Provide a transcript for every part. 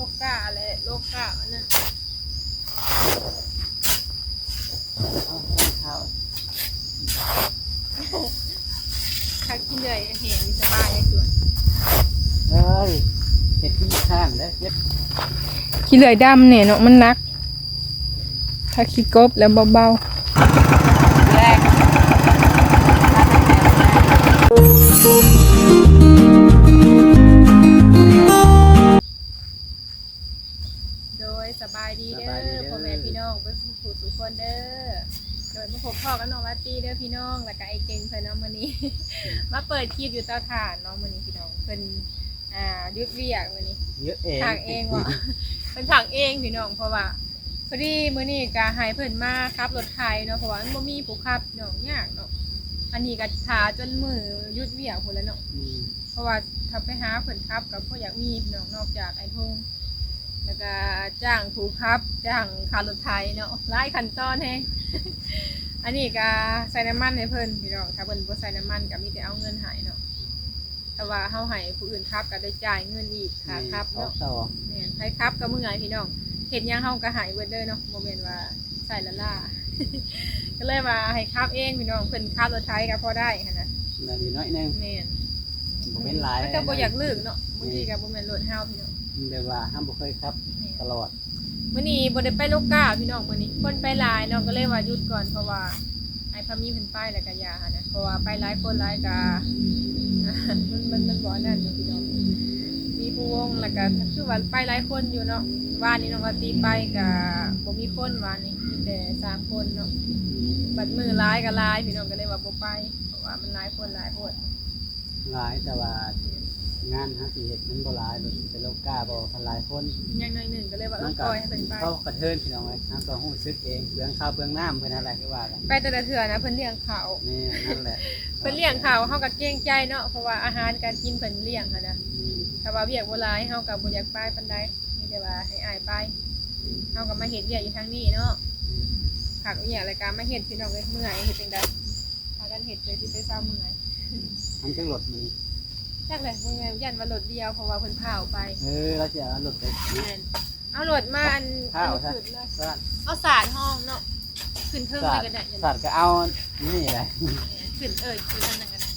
โลกาอะไรโลกาอันน่ะเอาข้าวถ้ากินเลยเห็นสบายเลยส่วนเฮ้ยเห็ดที่ข้างแล้วเย็บขี้เหลือยดำเนี่ยเนาะมันนัก ถ้าขี้กบแล้วเบาแมื้อนี้มาเปิดคลิปอยู่เตาถ่านเน้องมื้อนี้พี่น้องเพิ่นอ่ายุดเวียกมื้อนี้เยอะเองผักเองว่ะเป็นผักเองพี่น้องเพราะว่าพอดีมื้อนี้ก็ให้เพิ่นมาขับรถไถเนาะเพราะว่ามันบ่มีผู้ขับเนาะยากเนาะอันนี้ก็ทาจนมือหยุดเวียกพุ่นแล้วเนาะอืมเพราะว่าถ้าไปหาเพิ่นขับก็บ่อยากมีพี่น้องนอกจากไอ้พงแล้วก็จ้างผู้ขับจ้างค่ารถไถเนาะหลายขั้นตอนแฮง อันนี้ก็ใส่น้ำมันให้เพิ่นพี่น้องถ้าเพิ่นบ่ใส่น้ำมันก็มีแต่เอาเงินให้เนาะแต่ว่าเฮาให้ผู้อื่นขับก็ได้จ่ายเงินอีกค่าขับเอาเนาะต่อแม่นใครครับก็มึงไงพี่น้องเห็นยังเฮาก็หายเบิดเลยเนาะโมเมนต์ว่าใส่ละล่า ก็เลยมาให้ครับเองพี่น้องเพิ่นขับรถไถก็พอได้หั้นนะนั่นนิดน้อยหนึงแม่นบ่เป็นหลายมันก็บ่อยากลึกเนาะบางทีก็บ่แม่นรถเฮาพี่น้องแบบว่าห้ามบ่เคยครับแม่นตลอด มื้อนี้บ่ได้ไปโลกกาพี่น้องมื้อนี้คนไปหลายเนาะก็เลยว่าหยุดก่อนเพราะว่าไอ้พามีเพิ่นไปแล้วก็ยาหันนะเพราะว่าไปหลายคนหลายก็มันมันมันบ่นั่นเนาะพี่น้องมีผู้วงแล้วก็คือว่าไปหลายคนอยู่เนาะวานนี้น้องก็ตีไปก็บ่มีคนวานนี้มีแต่สามคนเนาะบัดมือร้ายก็ร้ายพี่น้องก็เลยว่าบ่ไปเพราะว่ามันร้ายคนร้ายโพดหลายแต่ว่า งานหาสิเฮ็ดมันบ่หลายแบบเป็นโลกาบ่พันหลายคนยังน้อยหนึ่งก็เลยว่าเอมัอนปก็ล่อยให้เป็นไปเขากระเทินพี่น้องไว้น้ำก็ฮู้ซึกเองเปลืองข้าวเปลืองน้ำเพิ่นอะไรคือว่ากันไปแต่ละเถื่อนะเพิ่นเลี้ยงเขานี่นั่นแหละเพิ่นเลี้ยงเขาเฮาก็เกรงใจเนาะเพราะว่าอาหารการกินเพิ่นเลี้ยงหั่นนะอืมถ้าว่าเวียกบ่หลายเฮาก็บ่อยากไปปานใดมีแต่ว่าให้อายไปเฮาก็มาเฮ็ดเวียกอยู่ทางนี้เนาะผักอีหยังรายการมาเฮ็ดพี่น้องเอ้ยเมื่อยเฮ็ดจังได๋พากันเฮ็ดเลยสิไปเศร้าเมื่อยทำจังรถมัน จักเลยเมื่อยยันว่ารถเดียวเพราะว่าเพิ่นพาออกไปเออเราจะเอารถไป แม่นเอารถมาอันข้าวอันซะ ขึ้นเลยก็เอาสาดห้องเนาะขึ้นเทิงสัเลตยว์ก็ได้อย่างสัตว์ก็เอานี่แหละขึ้นเอ่ยขึ้นนั่นก็ได้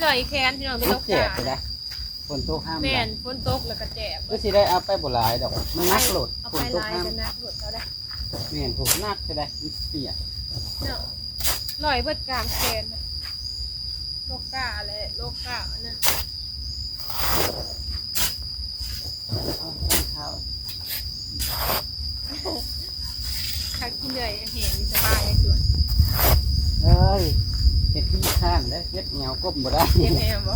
เลยแคนที่น้องไปลูลกกเจ็บกาไปได้ฝนตกห้ามแม่ได้นฝนตกแล้วก็แจบก็สิได้เอาไปบ่หลายดอกมันนักโหลดเอาฝไปนตกลายห้ามกันนะหลุดเอาได้แม่นผมนักใช่ได้มันเปียกเนาะลอยเบิดกลางแคนน่ะ โลกกาอะไรโลกกาอันน่ะเอาข้าวถ้ากินเลยเห็นสบายเลยส่วนเฮ้ยเห็ดที่ข้างแล้วเฮ็ดเหงาก้มบ่ได้เจ็บแอมบ่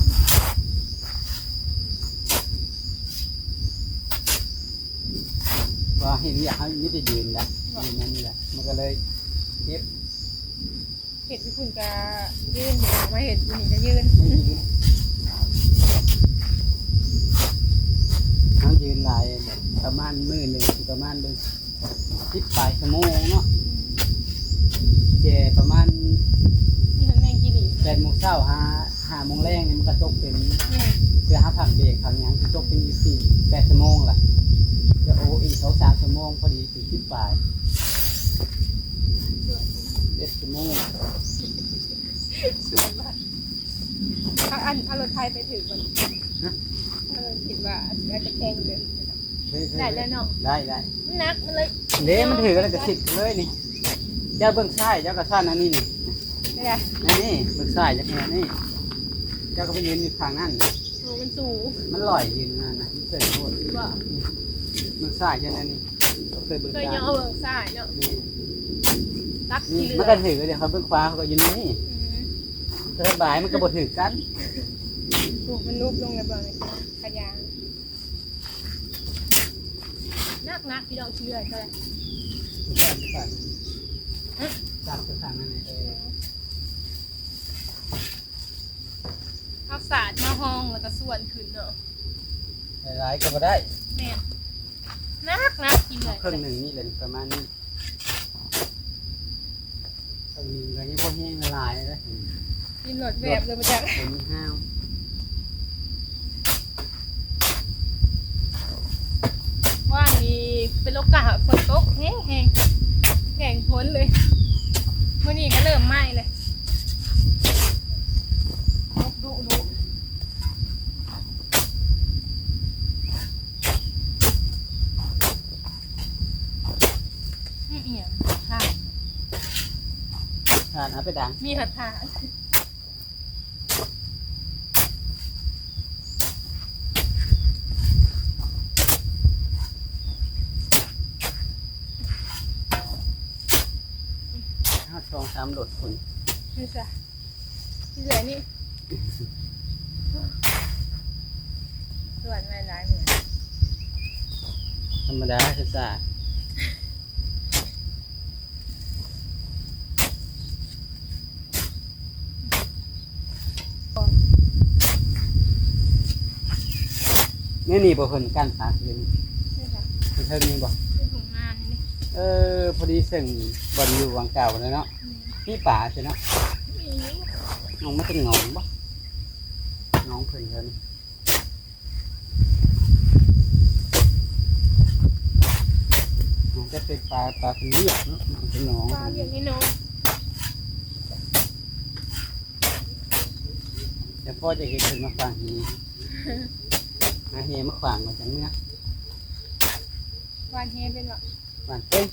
ว่าเห็นอยากให้มิได้ยืนละยืนนั่นนี่แหละมันก็เลยเฮ็ด เห็ดที่คุณก็ยืนเห็นมาเห็ดอยู่นี่ก็ยืนไม่ยืนเขายืนหลายแบบประมาณมื้อหนึ่งสิประมาณเบิ่งสิบปลายชั่วโมงเนาะแก่ประมาณนี่มันแมงกีรีแปดโมงเช้าหาห้าโมงแรงนี่มันก็ตกเป็นนี่เพื่อหาผักเบรกผักหยังที่ตกเป็นอยู่สี่แปดชั่วโมงล่ะจะโออีกเขาสามชั่วโมงพอดีถึงสิบปลายสวยเจ็ดชั่วโมง สวยมากเอาอันเอารถไทยไปถือมันเออคิดว่าอาจจะแพงเลยได้แล้วเนาะได้ได้มันหนักมันเลยเด้มันถือแล้วก็สิดเลยนี่เจ้าเบื้องซ้ายเจ้าก็ซ้ายนั่นนี่นี่ไม่ได้นั่นนี่เบื้องซ้ายจะแค่นี่เจ้าก็ไปยืนอยู่ทางนั่นน่ะโอ้มันสูงมันลอยยืนนั่นนะมันเสยโทษว่าเบื้องซ้ายแค่นั้นนี่เคยเบื้องเคยซ้ายยังเอาเบิกซ้ายเนาะนี่ตักนี่ที่เรืมันอก็ถือเดี๋ยวเขาเบื้องขวาเขาก็ยืนนี่อืม เธอบ่ายมันก็บ่ถือกันถูกมันรูปลงเลยเบิ่งเลยขยางนักนักพี่น้องที่เรือก็เลยจับทางนั้นเออเอาสาดมาห้องแล้วก็ส่วนขึ้นเนาะหลายๆก็บ่ได้แม่นนักนักที่เรือครึ่งหนึ่งนี่เลยประมาณนี้ครึ่งหนึ่งก็ยังพอแห้งละลายเลย กินหลดแบบเลยมาจากเดี๋ยวนี้ห้าวเป็นโลกาฝนตกแห้งแห้งแห้งพ้นเลยมื่อนี้ก็เริ่มไหม้เลยนกดุดุอืมเอียงค่ะ ทานเอาไปดังมีหัดทานห้าสองสามโหลดคน นี่จ้ะที่เหลือนี่ส่วนหลายๆเหมือน ธร รมดาคือซ่าแม่นี่บ่เพิ่นกั้นปากอยู่นี่นี่ค่ะคือเทิงนี่บ่เป็นของงานนี่เออพอดีซึ่งบ่ได้อยู่วังเก่าเลยเนาะมีป่าใช่เนาะมีน้องมันเป็นหนองบ่หน้องเพิ่นเพิ่นน้องจะ เป็นปลาปลาเป็นเลือดเนาะมันเป็นหนองปลาเลี้ยงนี่เนาะเดี๋ยวพ่อจะเห็นเพิ่นมาฟังฮีมาเฮมาขวางมาจังเนี้ยวานแฮเป็นแบบหวานเต้น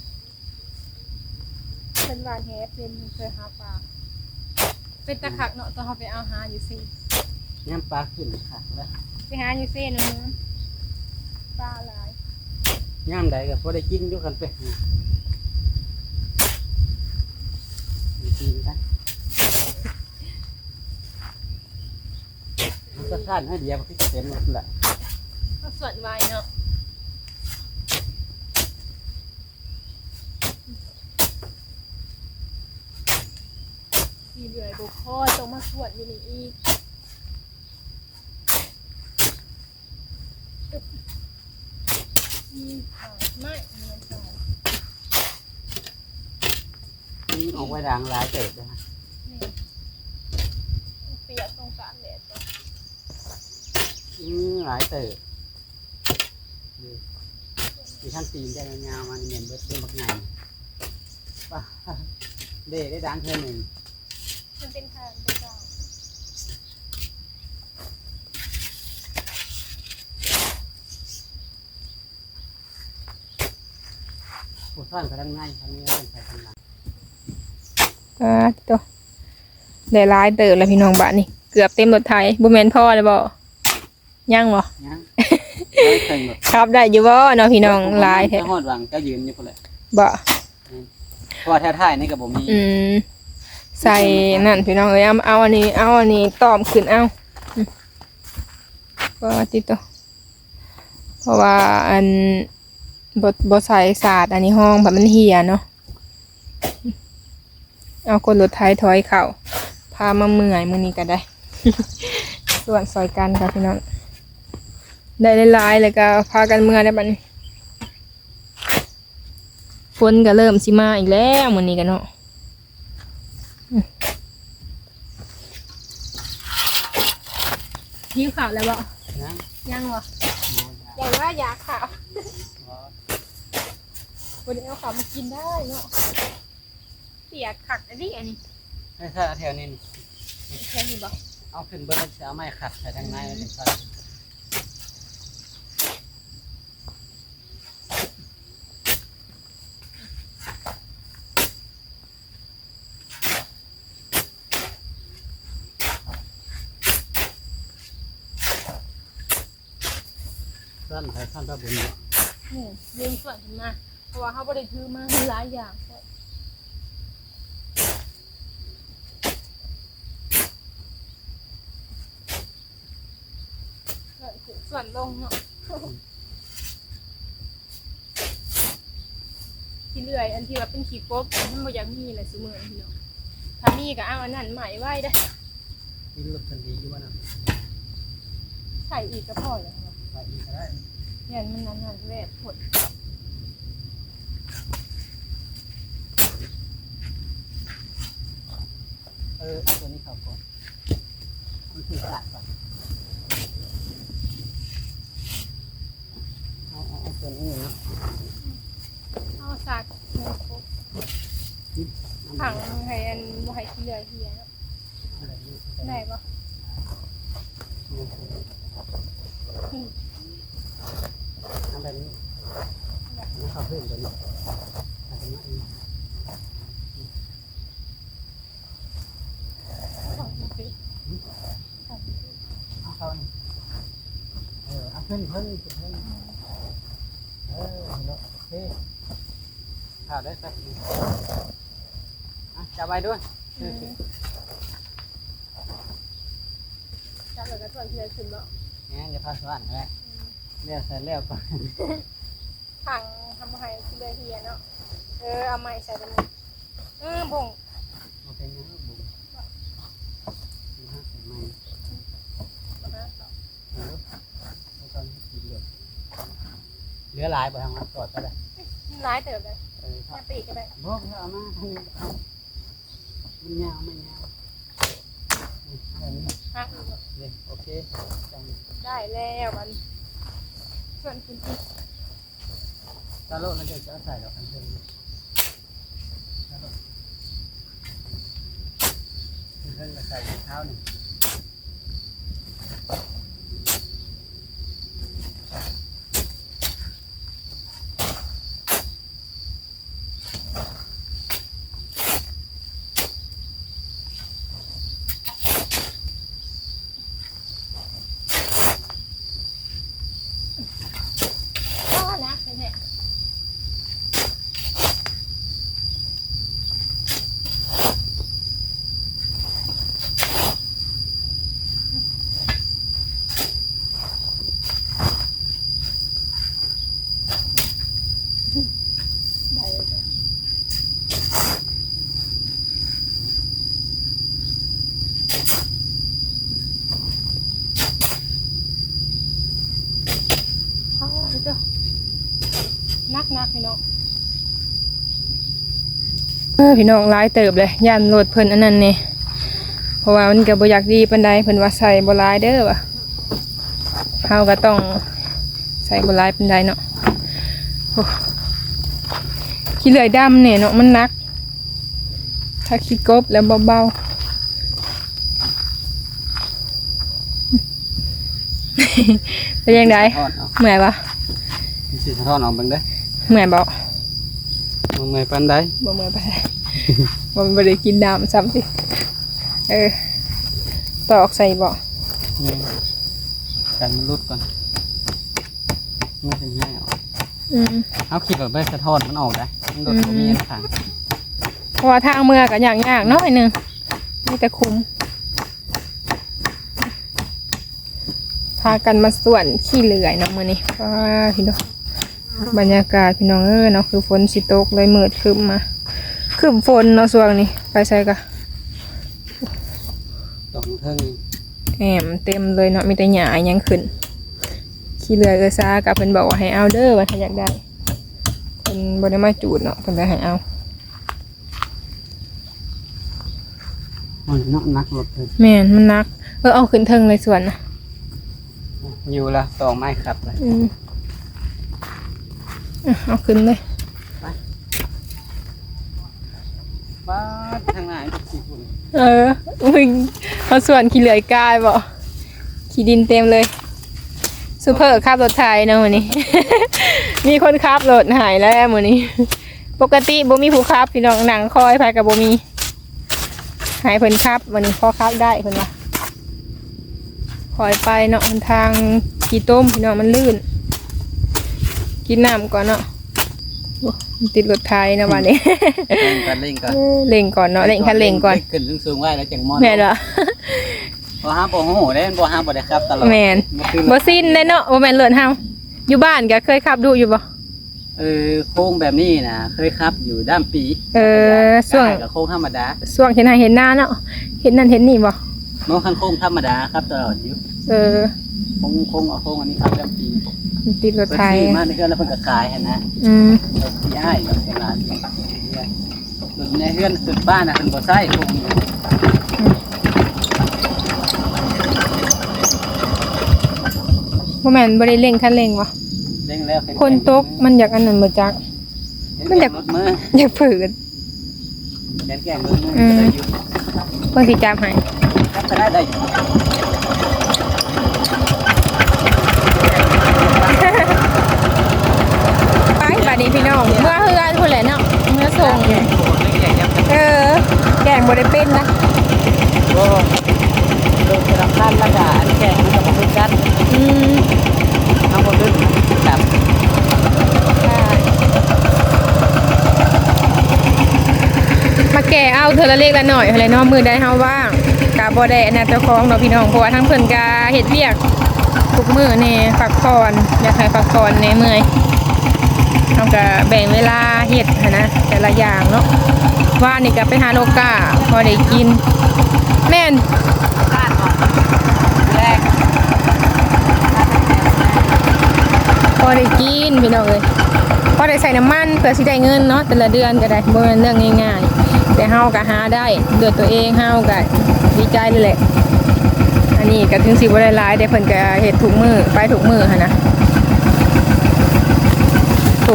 เป็นวานแฮเป็นเคยหาปลาเป็นตะขักเนาะตอนเขาไปเอาหาอยู่ซี่ย่ำปลาขึ้นขาดแล้วไปหาอยู่ซี่นะมึงปลาหลา ยย่ำใดก็พอได้กินอยู่กันไปกินกันมันก็ขั้นให้เดียวก็เต็มหมดแหละก็ส่วนไว้เนาะสีเหลือยบุคอต้องมาสวนอยู่นี่อีกอึ๊บมีขาด ไม่เงินทองอืมออกไว้ด่างหลายเติบนะนี่เปียกตรงกลางแดดจ้ะอืมหลายเติบดูมีทั้งตีนได้ยาวๆมันเนียนเบิดเป็นบักใหญ่ป่ะเด้ได้ดังเท่าหนึ่ง มันเป็นทางเป็นกลาง ผู้ ท่านก็ทั้งในทั้งนี้เป็นใส่ทั้งหลังอ่าตัวได้ร้ายเติบแล้วพี่น้องบ้านนี่เกือบเต็มรถไทยบ่แม่นพ่อเลยบ่ยังบ่ยังไม่เคยหมดครับได้อยู่บ่เนาะพี่น้องหลายแท้จะหอดหวังก็ยืนอยู่คนแหละบ่เพราะว่าแท้ท้ายนี่กับผมมีอืมใส่นั่นพี่น้องเอ้ยเอาเอาอันนี้ เอาอันนี้ตอมขึ้นเอาอืมก็ติดตัวเพราะว่าอัน บ่บ่ใส่สาดอันนี้ห้องแบบมันเหี่ยเนาะเอาคนรถไทยถอยเข่าพามาเมื่อยมื้อนี้ก็ได้ ส่วนซอยกันค่ะพี่น้องได้หลายๆเลยก็พากันเมื่อได้บัดนี้ฝนก็เริ่มสิมาอีกแล้วมื้อนี้กันเนาะอืมหิวข้าวแล้วบ่นะยังบ่ยังว่าอยากข้าว วันนี้เอาข้าวมากินได้เนาะเปียกขักอันนี้อันนี้ให้ถ้าแถวนี้นี่แค่นี้บ่เอาขึ้นเบิร์ดจะเอาไม้ขัดใส่ทางในแล้วถึงใส่สั้นใส่สั้นตะบุญเนี่ยนี่ยืมส่วนขึ้นมา เพราะว่าเขาบ่ได้ถือมาหลายอย่างส่วนขึ้นส่วนลงเนาะที่เลื่อยอันที่ว่าเป็นขีโป๊บมันบ่อยากมีเลยสมือพี่น้องถ้ามีก็เอาอันนั้นใหม่ไว้ได้อกินรสทันดีอยู่ว่านะใส่อีกก็พอแล้วเนาะไปอีกก็ได้เนี่ยมันนั้นนั่นแวบผล ออเอาตัวนี้เข้าก่อนมันคือสะก่อนเอาเอาเอาตัวนี้นะสากเงินครบผังให้อันบ่ให้ขี้เหลือเฮียเนาะได้ปะ ทำแบบนี้นี่เข้าพื้นตัวนี้เอาตรงนี้ ของมันเป็นของมันเป็น เอาเข้านี่เออเอาขึ้ นขึ้นขึ้นขึ้นเออเนาะโอเคข่าวได้สักทีอะจับไปด้วยจับแล้วก็ส่วนที่เหลือขึ้นบ่งั้นจะพาสว่านแล้วเรียกใส่แล้วก่อนผังทำให้ขี้เหลือเฮียเนาะเออเอาใหม่ใส่ตรงนี้เออบ่ง โอเคงั้นบุ้งนะฮะไม่ นะ เออแล้วตอนกินเหลือเห ลือหลายไปทางนั้นกอดก็ได้ร้ายเติบเลยเออคหรับน้าปีกก็ได้บอกเอามาทางนี้เอามันยาวมันยาวนี่เอาแบบนี้หักอีกบ่เดี๋ยวโอเคจังได้แล้วมันส่วนคุณพี่ตาโลกเราจะจะใส่ดอกอัญชันตาโลกอัญชันจะใส่เท้าหนึ่ง ก็นะแม่ ได้เลยจ้ะเอาเด้อนักนักพี่น้องเออ พี่น้องร้ายเติบเลยยันโหลดเพิ่นอันนั้นนี่เพราะว่ามันก็บ่อยากดีปานใดเพิ่นว่าใส่บ่ร้ายเด้อว่ะเฮาก็ต้องใส่บ่ร้ายปานใดเนาะโอ้ขี้เหลื่อยดำเนี่ยเนาะมันหนัก ถ้าขี้กบแล้วเบาๆเป็นยังไงทอดเอาเมื่อยปะสิทอดเอาเบิ่งเด้อเมื่อยบ่มึงไงปันได้บ่เมื่อยปะ บ่บ่ได้กินน้ำซ้ำสิเออตอกใส่บ่นี่กันมันรุดก่อนไม่ถึงง่ายเอาอืมเอาขีดแบบใบสะท้อนมันออกได้มันโดดบ่มีนะทางเพราะว่าทางเมื่อก็ยากๆเนาะไอ้หนึงมีแต่คุมพากันมาส่วนขี้เหลื่อยเนาะมื้อนี้ว้าพี่น้องบรรยากาศพี่น้องเอ้ยเนาะคือฝนสิตกเลยมืดครึ้มมา ครึ้มฝนเนาะส่วงนี้ไปใส่กะดอกเทิงนี่แอมเต็มเลยเนาะมีแต่หญ้ายังขึ้น ขี้เรือเออซากับเพิ่นบอกว่าให้เอาเด้อว่าถ้าอยากได้เพิ่นบ่ได้มาจูดเนาะเพิ่นก็ให้เอามันนักนักรถเลยแม่นมันหนัก เออเอาขึ้นเทิงเลยส่วนนะอยู่ละสองไม้ขับเลยอืมอะเอาขึ้นเลย บ้าดทางไหนสีฝุ่น เออมึงเอาส่วนขี้เหลือยกายบ่ขี้ดินเต็มเลยซูเปอร์ขับรถไทยนะมื้อนี้ มีคนขับรถหายแล้วมือนี้ ปกติบ่มีผู้ขับพี่น้องหนังคอยไปกับบ่มี หายเพิ่นขับมื้อนี้พอขับได้เพิ่นว่าคอยไปเนาะทางขี้ต้มพี่น้องมันลื่น กินน้ำก่อนเนาะ ติดรถไทยนะวันนี้เล่งกันเล่งกันเล่งก่อนเนาะเล่งคันเล่งก่อนขึ้นสูงๆไว้แล้วจังมอนแม่นเหรอบ่ห้ามบ่โหได้บ่ห้ามบ่ได้ครับตลอดแม่นบ่คือบ่สิ้นเลยเนาะบ่แม่นเลิศเฮาอยู่บ้านก็เคยขับดูอยู่บ่เออโค้งแบบนี้นะเคยครับอยู่ด้านปี เออช่วงกับโค้งธรรมดาช่วงเห็นหน้าเห็นหน้าเนาะเห็นนั่นเห็นนี่บ่โน้คันโค้งธรรมดาครับตลอดอยู่เออโค้งโค้งเอาโค้งอันนี้ครับด้านปี มันติดรถเพิ่นไทยซื้อมาในเครื่องแล้วเพิ่นก็ขายหั่นนะอืมรถที่อ้ายรถที่ร้านเนี่ยรถในเฮือนขึ้นบ้านน่ะเพิ่นบ่ใช้โค้งนี้บ่แม่นบ่ได้เร่งคันเร่งบ่เร่งแล้วเพิ่คนตกมันอยากอันนั้นบ่จักเฮ็มันอยากมืออย่าฝืน แกนแกงมือมือก็ได้อยู่ เพิ่นสิจับให้ครับก็ได้ได้อยู่ ไปบัดนี้พี่น้อง เมื่อเฮือนพุ่นแหละเนาะเมื่อส่งแกงโคตรแกงยับเออแกงบ่ได้เป็นนะโอ้โดนรับท่านละกาแกงมันก็บ่คือกันอืมเอาบ่คือแบบมาแก่เอาเธอละเล็กละหน่อยอะไรเนาะมือได้เฮาว่างกาบ่ได้อันนั้นเจ้าของเนาะพี่น้องเพราะว่าทั้งเพิ่นกาเฮ็ดเวียกทุกมื้อนี่พักผ่อนอยากให้พักผ่อนในเมื่อย เฮาก็แบ่งเวลาเฮ็ดนะแต่ละอย่างเนาะว่านี่ก็ไปหาโลกาพอได้กิน แม่นพอได้กินพี่น้องเอ้ยพอได้ใส่น้ำมันเพื่อสิได้เงินเนาะแต่ละเดือนก็ได้บ่แม่นเรื่องง่ายๆ แต่เฮาก็หาได้ด้วยตัวเองเฮาก็ดีใจเลยแหละอันนี้ก็ถึงสิบ่ได้หลายแต่เพิ่นก็เฮ็ดทุกมือไปทุกมือหั่นนะ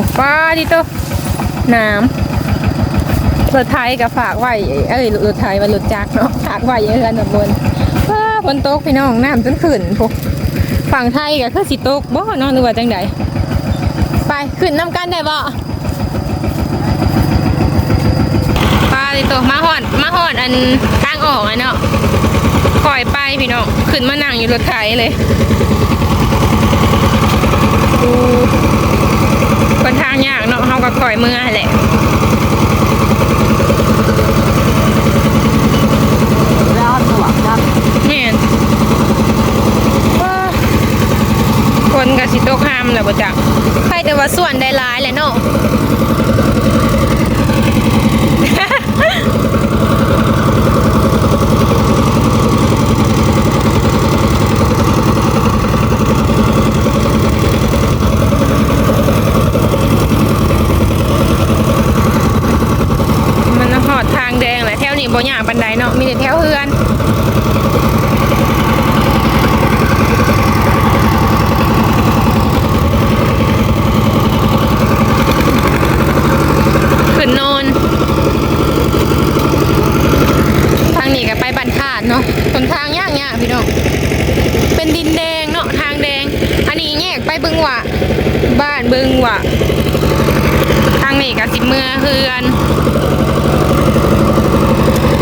ถูกป้าดิโตน้ำรถไทยก็ฝากไว้เอ้ยรถไทยว่ารถจักเนาะฝากไว้เอื้อนบนว้าฝนตกพี่น้องน้ำจนขึ้นพวกฝั่งไทยก็คือสิตกบ่เนาะหรือว่าจังใดไปขึ้นน้ำกันได้บ่ปลาดิโตมาฮอดมาฮอดอันทางออกอะเนาะคอยไปพี่น้องขึ้นมานั่งอยู่รถไถเลยดู คนทางยากเนาะเขาก็คอยเมื่อแหละแล้วสวัสดีครับแม่นว้าคนกับสิโตกห้ามแหละบ่จักใครแต่ว่าส่วนได้ร้ายแหละเนาะ มันหอดทางแดงแหละแถวนี้บ่ยากปันไดเนาะมีแต่แถวเฮือน ขึ้นโนนทางนี้ก็ไปบันทาดเนาะทนทางยากยากพี่น้อง เป็นดินแดงเนาะทางแดง อันนี้แยกไป บึงหวะ บ้านบึงหวะ ทางนี้กับสิเมื่อเฮือน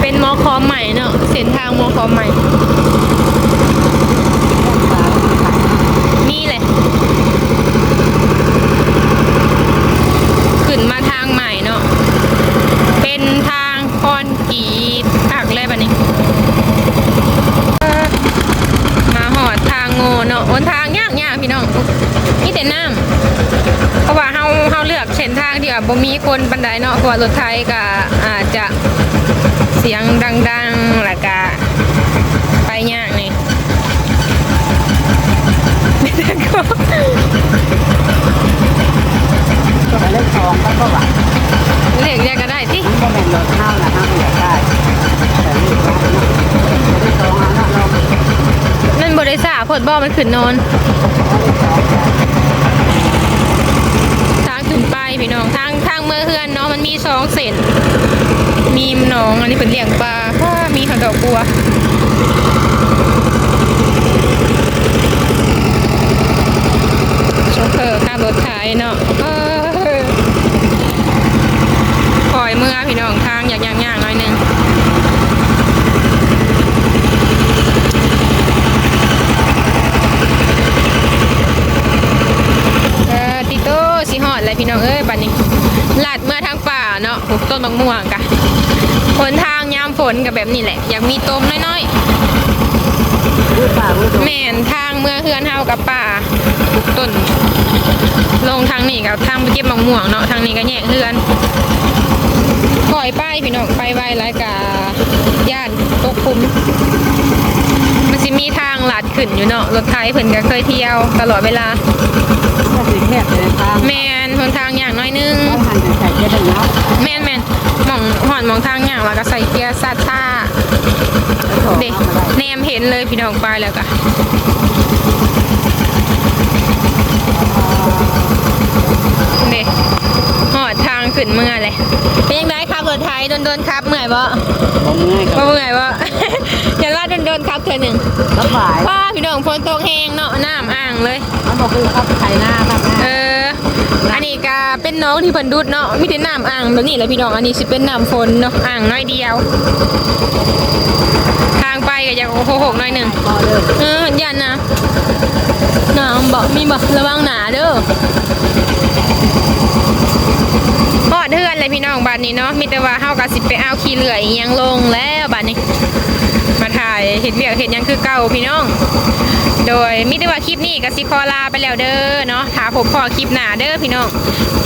เป็นมอคอมใหม่เนาะเส้นทางมอคอมใหม่ นี่เลยขึ้นมาทางใหม่เนาะ เป็นทางคอนกรีตอักเลยแบบนี้เออมาหอดทางโง่เนาะบนทางยากยากๆพี่น้องนี่แต่น้ำเพราะว่าเฮาเฮาเลือกเส้นทางที่แบบบ่มี คนบันไดเนาะเพราะว่ารถไทยก็อาจจะเสียงดังๆแล้วก็ไปยากนี่ไม่ได้ก็ก็ไปเล่นทองก็ก็หวังเรียกเรียกก็ได้ที่มันก็เป็นรถเท่านะห้าไม่อยากได้แต่นี่ก็เล่นทองเอาหน้าลงนั่นบริษัทพดบ่มันขึ้นนอนทางขึ้นไปพี่น้องทาง ทางเมื่อเฮือนเนาะมันมีสองเส้นมีหนอง อันนี้เป็นเลี้ยงปลาข้ามีหางดอกบัวโชเฟอร์ขับรถไถเนาะคออปล่อยเมื่อพี่น้องทางอย่างอย่างอย่างหน่อยหนึงเออติโต้สิฮอดเลยพี่น้องเอ้ยบัดนี้ลาดเมื่อทางป่าเนาะปลูกต้น มะม่วงกะคนทางยามฝนกับแบบนี้แหละ อยากมีต้มน้อยๆรูดป่ารูดแม่นทางเมื่อเฮือนเฮากับป่าทุกต้น ลงทางนี้กับทางไปเก็บมะม่วงเนาะทางนี้ก็แยกเฮือนปล่อยไปพี่น้องไปไว้แล้วกะย่านตกคุมมันสิมีทางลัดขึ้นอยู่เนาะรถไถเพิ่นก็เคยเที่ยวตลอดเวลาก็สี แคบเลยทางแม่นหนทางอย่างน้อยนึงแล้วหันใส่เกลือได้ยับแม่นแม่นหมองหอนหมองทางอย่างแล้วก็ใส่เกียร์ซาท่าเด็แนมเห็นเลยพี่น้องไปแล้วก็เด็หอดทางขึ้นนเมื่อเลยเป็นยังไงครับรถไทยโดนๆครับเมื่อยบ่บ่เมื่อยคบ่รับเมื่อยบ่อย่า ว่าโดนๆครับเธอหนึ่งสบายป้าพี่น้องฝนตกแห้งเนาะน้ำอ่างเลยมันบอกคือครับไถหน้าครับเอออันนี้ก็เป็นน้องที่เพิ่นดูดเนาะมีแต่น้ำอ่างแบบนี้แหละพี่น้องอันนี้สิเป็นน้ำฝนเนาะอ่างน้อยเดียว ทางไปก็อยากโอ้โหหกหน่อยหนึ่งพอเด้อเออยันนะหนาวบอกมีบอกระวังหนาเด้อพอดเทือนเลยพี่น้องบ้านนี้เนาะมีแต่ว่าเฮากับสิไปเอาขี้เหลื่อยอิหยังลงแล้วบ้านนี้ มาถ่าย เห็ดเบียกเห็ดยังคือเก่าพี่น้อง โดยมิตรว่าคลิปนี้ก็สิคอลาไปแล้วเด้อเนาะถ้าผมพอคลิปหนาเด้อพี่น้อง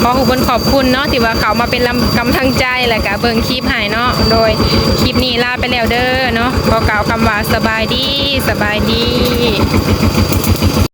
ขอขอบคุณขอบคุณเนาะที่ว่าเขามาเป็นกำลังใจและกับเบิงคลิปให้เนาะโดยคลิปนี้ลาไปแล้วเด้อเนาะขอกล่าวคำว่าสบายดีสบายดี